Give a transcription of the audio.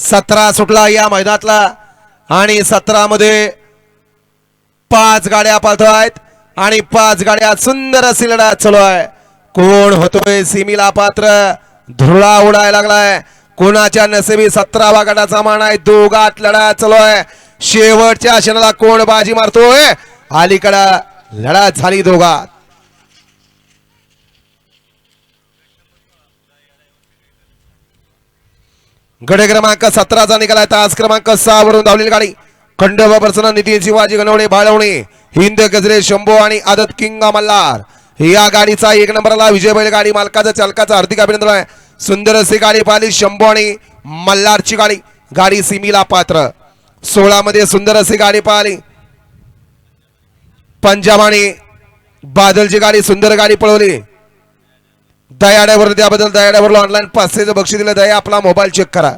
सतरा सुटला या मैदानातला. आणि सतरामध्ये पाच गाड्या पाहतो आहेत. आणि पाच गाड्या सुंदर अशी चालू आहे. कोण होतोय सिमीला पात्र? धुळा उडायला लागलाय. कोणाच्या नसेबी सतरावा गटाचा मान आहे? दोघात लढा चालू आहे. शेवटच्या क्षणाला कोण बाजी मारतोय? अलीकडं लढा झाली दोघात. गडे क्रमांक सतराचा निकाला तास क्रमांक सहा वरून धावलेली गाडी. खंडोबा प्रसन्न नितीन शिवाजी गणवणे बाळवणे हिंद गजरे शंभो आणि आदत किंग मल्हार. या गाडीचा एक नंबरला विजय बैल गाडी मालकाचा चालकाचा हार्दिक अभिनंदन आहे. सुंदर अशी गाडी पाहिली शंभो आणि मल्हारची गाडी. गाडी सिमीला पात्र. सोळा मध्ये सुंदर अशी गाडी पाहिली. पंजाब आणि बादलची गाडी सुंदर गाडी पळवली. दयाड्यावर त्याबद्दल दयाड्यावर ऑनलाईन पाचशेचं बक्षीस दिलं दया आपला मोबाईल चेक करा.